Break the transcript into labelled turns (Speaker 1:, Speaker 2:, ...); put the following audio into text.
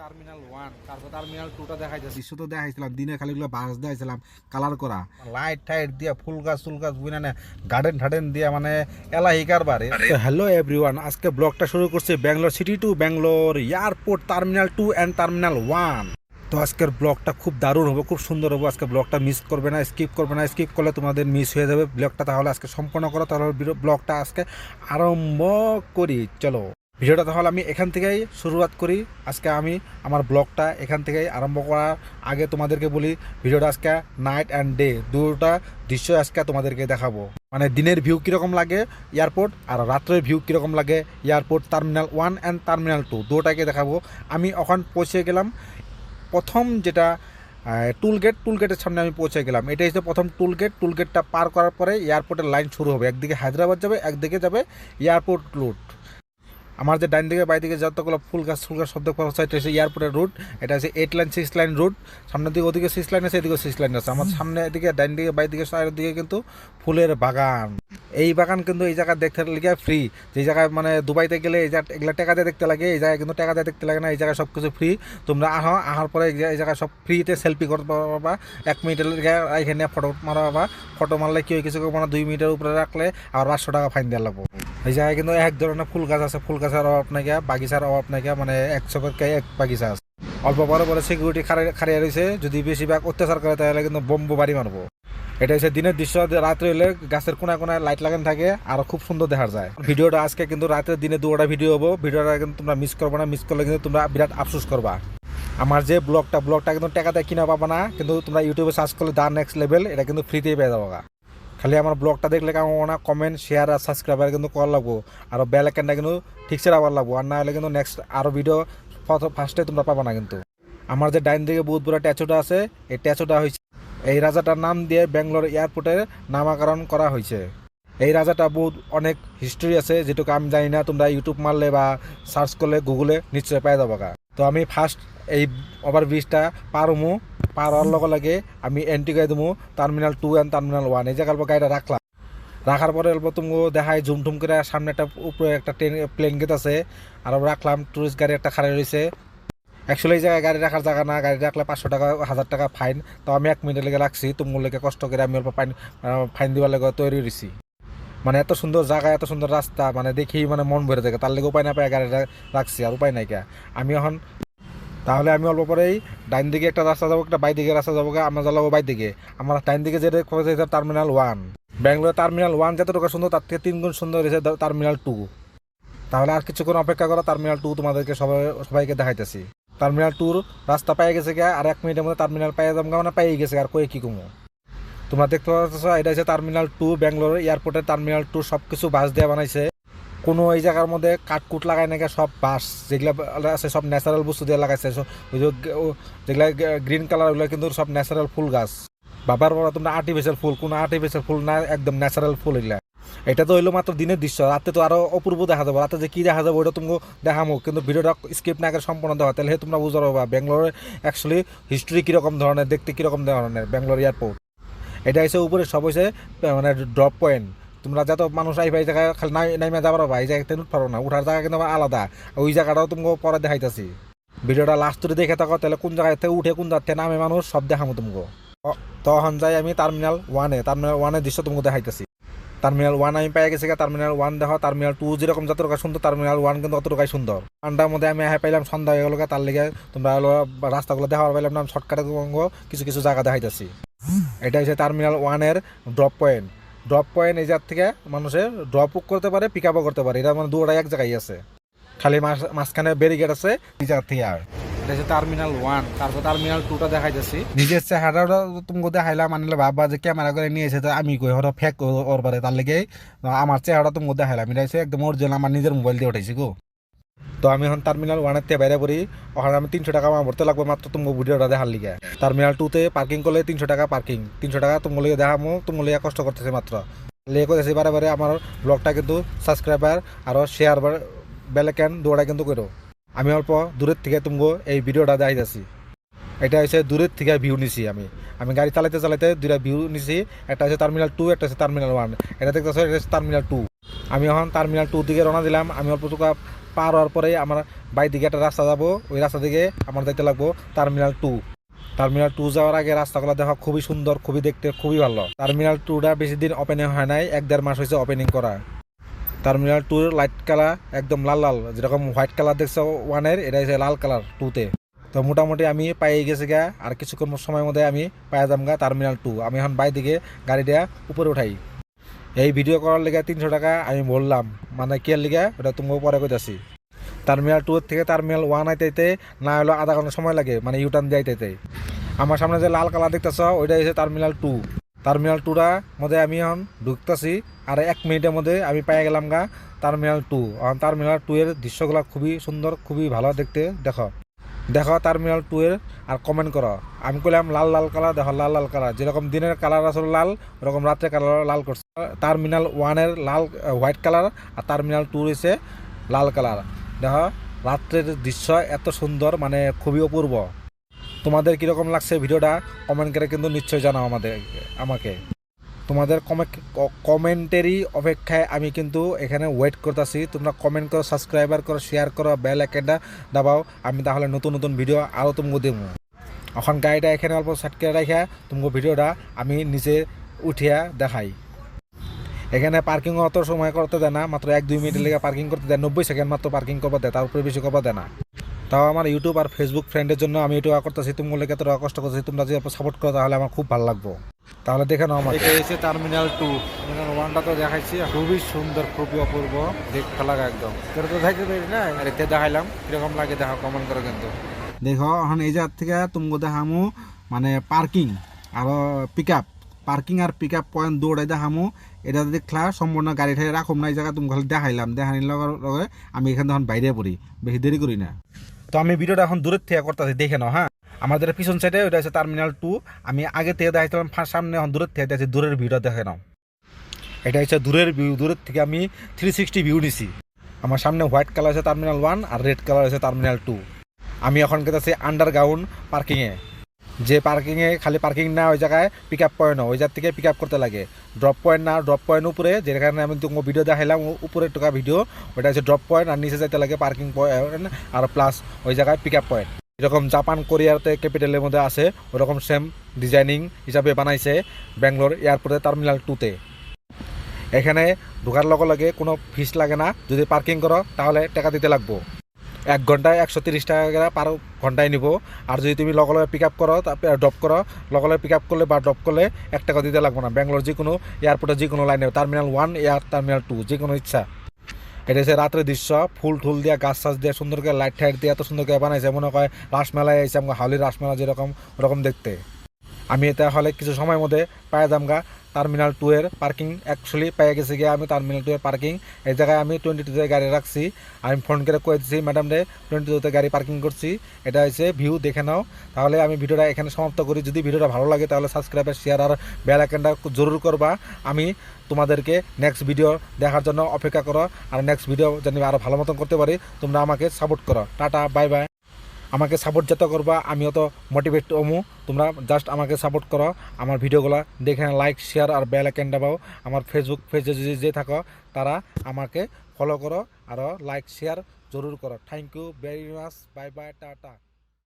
Speaker 1: Terminal one তারপর terminal টুটা দেখাই যাচ্ছে দৃশ্য তো দেখাইছিলাম দিনে খালি গুলো বাস দেখাইছিলাম কালার করা। লাইট টাইট দিয়া ফুল গাছ ফুল গাছ বুঝে না গার্ডেন ঠার্ডেন দিয়া মানে এলাহি কারবারে। হ্যালো এভরিওয়ান আজকে ব্লগটা শুরু করছে Bangalore city to Bangalore airport terminal two and terminal one তো আজকের ব্লগটা খুব দারুণ হবে খুব সুন্দর হবে। আজকে ব্লগটা মিস করবে না স্কিপ করবে না স্কিপ করলে তোমাদের মিস হয়ে যাবে। ব্লগটা তাহলে আজকে সম্পূর্ণ করো তাহলে ব্লগটা আজকে আরম্ভ করি চলো। ভিডিওটা তাহলে আমি এখান থেকেই শুরুয়াত করি। আজকে আমি আমার ব্লগটা এখান থেকেই আরম্ভ করার আগে তোমাদেরকে বলি, ভিডিওটা আজকে নাইট অ্যান্ড ডে দুটা দৃশ্য আজকে তোমাদেরকে দেখাবো। মানে দিনের ভিউ কীরকম লাগে এয়ারপোর্ট আর রাত্রের ভিউ কীরকম লাগে airport terminal one and terminal two দুটাকে দেখাবো। আমি ওখান পৌঁছে গেলাম। প্রথম যেটা টুল গেট টুল গেটের সামনে আমি পৌঁছে গেলাম। এটা হচ্ছে প্রথম টুল গেট টুল গেটটা পার করার পরে এয়ারপোর্টের লাইন শুরু হবে। একদিকে হায়দ্রাবাদ যাবে, একদিকে যাবে এয়ারপোর্ট রুট আমার যে ডাইন দিকে, বাই দিকে যতগুলো ফুল গাছ ফুল গাছ শব্দ করা এটা হচ্ছে এয়ারপোর্টের রুট এটা হচ্ছে eight line six line route সামনের দিকে ওদিকে সিক্স লাইন আছে এদিকে সিক্স লাইন আছে। আমার সামনে এদিকে ডাইন দিকে, বাই দিকে সাইডের দিকে কিন্তু ফুলের বাগান। এই বাগান কিন্তু এই জায়গা দেখতে লাগে ফ্রি যে জায়গায় মানে দুবাইতে গেলে এই জায়গা, এগুলা টাকা দিয়ে দেখতে লাগে, এই জায়গায় কিন্তু টাকা দিয়ে দেখতে লাগে না, এই জায়গায় সব কিছু ফ্রি তোমরা আহো, আহার পরে এই জায়গায়- সব ফ্রিতে সেলফি করতে পারবা। এক মিনিটের এখানে ফটো মারা পাবা ফটো মারলে কেউ কিছু করব না, দুই মিনিটের উপরে রাখলে আর পাঁচশো টাকা ফাইন দেওয়া লাগবো। এই জায়গায় কিন্তু এক ধরনের ফুল গাছ আছে। ফুল গাছের অভাব গিয়া, বাগিচার অভাব গিয়া, মানে একশো করে এক বাগিচা আছে। অল্প বড় বড় সিকিউরিটি খাড়িয়ে রয়েছে। যদি বেশিরভাগ অত্যাচার করে তাহলে কিন্তু বোম্ব বাড়ি মারবো। এটা হচ্ছে দিনের দৃশ্য। রাত্রে হলে গাছের কোনায় কোনায় লাইট লাগানো থাকে আর খুব সুন্দর দেখা যায়। ভিডিওটা আজকে কিন্তু রাতের দিনে দুটা ভিডিও হব। ভিডিওটা কিন্তু তোমরা মিস করবে না। মিস করলে কিন্তু তোমরা বিরাট আফসোস করবা। আমার যে ব্লগটা ব্লগটা কিন্তু টাকাতে কিনা পাবা না। কিন্তু তোমরা ইউটিউবে সার্চ করলে দা নেক্সট লেভেল এটা কিন্তু ফ্রিতেই পেয়ে যাব। খালি আমার ব্লগটা দেখলে কেমন না কমেন্ট শেয়ার আর সাবস্ক্রাইবার কিন্তু করা লাগবো। আর বেল আইকনটা কিন্তু ঠিকছে রাখার লাগবো। আর না হলে কিন্তু নেক্সট আরও ভিডিও ফার্স্টে তোমরা পাবা না কিন্তু। আমার যে ডাইন দিকে বহুত বড় ট্যাচুটা আছে, এই ট্যাচুটা হয়েছে এই রাজাটার নাম দিয়ে ব্যাঙ্গালোর এয়ারপোর্টে নামাকরণ করা হয়েছে এই রাজাটা বহুত অনেক হিস্ট্রি আছে, যেটুকু আমি জানি না, তোমরা ইউটিউব মারলে বা সার্চ করলে গুগলে নিশ্চয়ই পাই যাব তো আমি ফার্স্ট এই ওভার ব্রিজটা পার হমু পার হওয়ার লগে আমি এন্ট্রি গাই দেবো terminal two and terminal one এই জায়গার গাড়িটা রাখলাম রাখার পরে অল্প তুমি দেখাই ঝুম ঠুম করে সামনে একটা উপরে একটা ট্রেন প্লেন গেট আছে। আর রাখলাম টুরিস্ট গাড়ি একটা খাড়াই রয়েছে। অ্যাকচুয়ালি এই জায়গায় গাড়ি রাখার জায়গা না, গাড়ি রাখলে পাঁচশো টাকা, হাজার টাকা ফাইন তো আমি এক মিনিটের লেগে রাখছি তুমি লেগে কষ্ট করে আমি অল্প ফাইন ফাইন দিবার লেগে তৈরি রয়েছি মানে এত সুন্দর জায়গা, এত সুন্দর রাস্তা মানে দেখি মানে মন ভরে থাকে। তার লেগে উপায় না পায় গাড়ি রাখছি, আর উপায় নাই কে। আমি এখন তাহলে আমি অল্প পরেই ডাইন দিকে একটা রাস্তা যাব, একটা বাই দিকে রাস্তা যাব আমরা যাব বাই দিকে। আমার ডাইন দিকে যেটা খোঁজা terminal one Bangalore terminal one যতটুকু সুন্দর, তার থেকে তিন গুণ সুন্দর হয়েছে টার্মিনাল টু তাহলে আর কিছুক্ষণ অপেক্ষা করো টার্মিনাল টু তোমাদেরকে সবাই, সবাইকে দেখাইতেছি। টার্মিনাল টুর রাস্তা পেয়ে গেছে গিয়া, আর এক মিনিটের মধ্যে টার্মিনাল পেয়ে যাব মানে পেয়ে গেছে, আর কয়ে কি কমো? তোমরা দেখতে পাচ্ছ, এটা হচ্ছে টার্মিনাল টু ব্যাঙ্গালোর এয়ারপোর্টের টার্মিনাল টু সব কিছু বাস দিয়ে বানাইছে। কোনো এই জায়গার মধ্যে কাঠকুট লাগাই নাকি সব বাস যেগুলা আছে সব ন্যাচারাল বস্তু দিয়ে লাগাইছে। যেগুলা গ্রিন কালার ওগুলো কিন্তু সব ন্যাচারাল ফুল গাছ। বাবার বড় তোমরা আর্টিফিশিয়াল ফুল, কোনো আর্টিফিশিয়াল ফুল না, একদম ন্যাচারাল ফুল এগুলা। এটা তো হইল মাত্র দিনের দৃশ্য, রাতে তো আরও অপূর্ব দেখা যাবে। রাতে যে কি দেখা যাবে ওটা তুমি দেখামো, কিন্তু ভিডিওটা স্কিপ না করে সম্পূর্ণ দেওয়া তাহলে তোমরা বুঝতে পারবা, ব্যাঙ্গালোরে অ্যাকচুয়ালি হিস্ট্রি কীরকম ধরনের, দেখতে কীরকম ধরনের ব্যাঙ্গালোর এয়ারপোর্ট এটা হচ্ছে উপরে সব হয়েছে মানে ড্রপ পয়েন্ট তোমরা যত মানুষ আইবা এই জায়গায় খালি নাই নাইমা যাবার পারবা এই জায়গাতে পারো না, উঠার জায়গা কিন্তু আলাদা। ওই জায়গাটাও তুমি পরে দেখাইতেছি। ভিডিওটা লাস্ট দেখে থাকো, তাহলে কোন জায়গা থেকে উঠে কোন জায়গা নামে মানুষ সব দেখামো তোমাকে। তখন যাই আমি টার্মিনাল ওয়ানে টার্মিনাল ওয়ানের দৃশ্য তোমাকে দেখাইতেছি। টার্মিনাল ওয়ান আমি পেয়ে গেছি টার্মিনাল ওয়ান দেখো টার্মিনাল টু যেরকম যতটুকু সুন্দর টার্মিনাল ওয়ান কিন্তু অতটুকাই সুন্দর। আন্ডার মধ্যে আমি হ্যাঁ পাইলাম, সন্ধ্যা হয়ে গেল তার লেগে তোমরা রাস্তাগুলো দেখাবার পাইলাম না শর্টকাটে কিছু কিছু জায়গা দেখাইতেছি। এটা হচ্ছে টার্মিনাল ওয়ানের ড্রপ পয়েন্ট ড্রপ পয়েন্ট এই জায়গা থেকে মানুষের ড্রপও করতে পারে পিক আপও করতে পারে। এটা মানে দুটা এক জায়গায় আছে। খালি মাঝ- মাঝখানে ব্যারিকেড আছে এই জায়গা থেকে আর। এটা হচ্ছে টার্মিনাল ওয়ান তারপর টার্মিনাল টুটা দেখাই যাচ্ছি নিজের চেহারাটা তুমি দেখাইলাম আনলে ভাববা যে ক্যামেরা করে নিয়ে এসে তো আমি কই হঠাৎ ফেক ওর পারে তার লেগে আমার চেহারাটা তুমি দেখাইলাম এটা হচ্ছে একদম অরিজিনাল আমার নিজের মোবাইল দিয়ে উঠেছি গো। তো আমি এখন টার্মিনাল ওয়ানের থেকে বাইরে পড়ি। ওখানে আমি তিনশো টাকা আমার ভরতে লাগবে মাত্র তুমি ভিডিওটা দেখার লিগে। টার্মিনাল টুতে পার্কিং করলে তিনশো টাকা পার্কিং তিনশো টাকা তুমি দেখামো তুমি কষ্ট করতেছে মাত্র। লেগে করেছি বারে বারে আমার ব্লগটা কিন্তু সাবস্ক্রাইবার আরও শেয়ার বেলেকেন দৌড়া কিন্তু করো। আমি অল্প দূরের থেকে তুমি এই ভিডিওটা দেখাইতেছি এটা হচ্ছে দূরের থেকে ভিউ নিছি আমি। আমি গাড়ি চালাইতে চালাইতে দুইটা ভিউ নিছি। একটা হচ্ছে টার্মিনাল টু একটা হচ্ছে টার্মিনাল ওয়ান এটা দেখতেছো, এটা হচ্ছে টার্মিনাল টু আমি এখন টার্মিনাল টু দিকে রওনা দিলাম। আমি অল্প পার হওয়ার পরে আমার বাই দিকে একটা রাস্তা যাব। ওই রাস্তা দিকে আমার দেখতে লাগবো টার্মিনাল টু টার্মিনাল টু যাওয়ার আগে রাস্তাগুলো দেখা খুবই সুন্দর, খুবই দেখতে খুবই ভালো। টার্মিনাল টুটা বেশি দিন ওপেনিং হয় নাই, এক দেড় মাস হয়েছে ওপেনিং করা। টার্মিনাল টুর লাইট কালার একদম লাল লাল, যেরকম হোয়াইট কালার দেখছ ওয়ানের এটা হচ্ছে লাল কালার টুতে তো। মোটামুটি আমি পাই গেছি গা, আর কিছুক্ষণ সময়ের মধ্যে আমি পাই যাম গা টার্মিনাল টু আমি এখন বাই দিকে গাড়িটা উপরে উঠাই। এই ভিডিও করার লেগে তিনশো টাকা আমি বললাম। মানে কে লিগে? ওটা তুমি পরে কইতাছি। টার্মিনাল টু থেকে টার্মিনাল ওয়ান আইতে না হলো আধা ঘণ্টা সময় লাগে মানে ইউটার্ন দিয়ে আইতে আমার সামনে যে লাল কালার দেখতেছ, ওইটা হচ্ছে টার্মিনাল টু টার্মিনাল টুটা মধ্যে আমি এখন ঢুকতেছি আর এক মিনিটের মধ্যে আমি পেয়ে গেলাম গা টার্মিনাল টু টার্মিনাল টু এর দৃশ্যগুলো খুবই সুন্দর, খুবই ভালো দেখতে, দেখো। দেখো টার্মিনাল টু এর আর কমেন্ট করো। আমি কইলাম লাল লাল কালার দেখো লাল লাল কালার যেরকম দিনের কালার আসলে লাল, ওরকম রাত্রে কালার লাল করছে। টার্মিনাল ওয়ানের লাল হোয়াইট কালার আর টার্মিনাল টু রয়েছে লাল কালার দেখো, রাত্রের দৃশ্য এত সুন্দর মানে খুবই অপূর্ব। তোমাদের কীরকম লাগছে ভিডিওটা? কমেন্ট করে কিন্তু নিশ্চয়ই জানাও আমাদের, আমাকে। তোমাদের কমেন্টেরই অপেক্ষায় আমি কিন্তু এখানে ওয়েট করতেছি। তোমরা কমেন্ট করো সাবস্ক্রাইবার করো শেয়ার করো বেল আইকনটা দাবাও। আমি তাহলে নতুন নতুন ভিডিও আরও তোমাকে দেবো। এখন গাড়িটা এখানে অল্প সাটকে রাখা তোমাকে ভিডিওটা আমি নিচে উঠিয়া দেখাই। এখানে পার্কিং অত সময় করতে দেয় না, মাত্র এক, দুই মিনিটের লেগে পার্কিং করতে দেয়। নব্বই সেকেন্ড মাত্র পার্কিং করতে দেয়, তার উপরে বেশি করতে দেয় না। তাও আমার ইউটিউব আর ফেসবুক ফ্রেন্ডের জন্য আমি এটা করতেছি তুমি লেগে এতটা কষ্ট করছি তোমরা যদি সাপোর্ট করো তাহলে আমার খুব ভালো লাগবো। তাহলে দেখে নাও আমার এটা এসে টার্মিনাল টু টার্মিনাল ওয়ানটা তো দেখাইছি খুবই সুন্দর খুবই অপূর্ব। দেখতে লাগা একদম। তোর তো দেখাইতে পারি না? আর এতে দেখাইলাম। কীরকম লাগে দেখা কমেন্ট করো কিন্তু। দেখো এখন এই জায়গা থেকে তুমি দেখামু মানে পার্কিং আর পিক আপ পার্কিং আর পিক আপ পয়েন্ট দৌড়াই দেখামু। এটা যদি দেখলা সম্পূর্ণ গাড়ি ঠাড়ি রাখুম না এই জায়গা তুমি খালি দেখাইলাম। দেখানির লগে লগে আমি এখানে তখন বাইরে পড়ি বেশি দেরি করি না। তো আমি ভিডিওটা এখন দূরের থেকে করতেছি দেখে নাও হ্যাঁ? আমাদের পিছন সাইডে ওইটা হচ্ছে টার্মিনাল টু আমি আগে থেকে দেখাইছিলাম সামনে দূরের থেকে দেখছি দূরের ভিউটা দেখে নাও। এটা হচ্ছে দূরের ভিউ দূরের থেকে আমি থ্রি সিক্সটি ভিউ নিছি। আমার সামনে হোয়াইট কালার আছে টার্মিনাল ওয়ান আর রেড কালার আছে টার্মিনাল টু আমি এখন গেতেছি আন্ডারগ্রাউন্ড পার্কিংয়ে যে পার্কিংয়ে খালি পার্কিং না, ওই জায়গায় পিক আপ পয়েন্ট ওই জায়গা থেকে পিক আপ করতে লাগে। ড্রপ পয়েন্ট না ড্রপ পয়েন্ট উপরে যে যেখানে আমি তোমাকে ভিডিও দেখাইলাম উপরে টোকা ভিডিও ওটা হচ্ছে ড্রপ পয়েন্ট আর নিচে যাইতে লাগে পার্কিং পয়েন্ট আর প্লাস ওই জায়গায় পিক আপ পয়েন্ট এরকম জাপান কোরিয়াতে ক্যাপিটালের মধ্যে আছে, ওরকম সেম ডিজাইনিং হিসাবে বানাইছে ব্যাঙ্গালোর এয়ারপোর্টে টার্মিনাল টুতে এখানে ঢোকার লগে লগে কোনো ফিস লাগে না, যদি পার্কিং করো, তাহলে টাকা দিতে লাগবো। এক ঘন্টায় একশো তিরিশ টাকা করে পার ঘন্টায় নিব। আর যদি তুমি লগে লগে পিক আপ করো তারপরে ড্রপ করো, লগে লগে পিক আপ করলে বা ড্রপ করলে এক টাকা দিতে লাগবে না। ব্যাঙ্গালোর যে কোনো এয়ারপোর্টে যে কোনো লাইনে terminal one or terminal two যে কোনো ইচ্ছা। এটা হচ্ছে রাত্রের দৃশ্য। ফুল টুল দিয়া, গাছ টাছ দিয়ে, সুন্দর করে লাইট টাইট দিয়ে এত সুন্দর করে বানাইছে। মনে হয় রাসমেলায় এসে আমাকে হাউলির রাসমেলা যেরকম, ওরকম দেখতে। আমি এটা হলে কিছু সময়ের মধ্যে পায়ে দামগা টার্মিনাল টু এর পার্কিং অ্যাকচুয়ালি পেয়ে গেছি গিয়ে আমি টার্মিনাল টু এর পার্কিং এই জায়গায় আমি টোয়েন্টি টুতে গাড়ি রাখছি। আমি ফোন করে কয়ে দিচ্ছি ম্যাডাম রে টোয়েন্টি টুতে গাড়ি পার্কিং করছি। এটা হচ্ছে ভিউ দেখে নাও। তাহলে আমি ভিডিওটা এখানে সমাপ্ত করি। যদি ভিডিওটা ভালো লাগে, তাহলে সাবস্ক্রাইবার শেয়ার আর বেল আইকনটা জরুর করবা। আমি তোমাদেরকে নেক্সট ভিডিও দেখার জন্য অপেক্ষা করো। আর নেক্সট ভিডিও যেন আরও ভালো মতন করতে পারি, তোমরা আমাকে সাপোর্ট করো। টাটা বাই বাই আমাকে সাপোর্ট যত করবা, আমিও তো মোটিভেট হমু। তোমরা জাস্ট আমাকে সাপোর্ট করো। আমার ভিডিওগুলো দেখে লাইক শেয়ার আর বেল আইকন দাবাও আমার ফেসবুক পেজে যে থাকো, তারা আমাকে ফলো করো। আর লাইক শেয়ার জরুর করো। Thank you very much bye bye tata.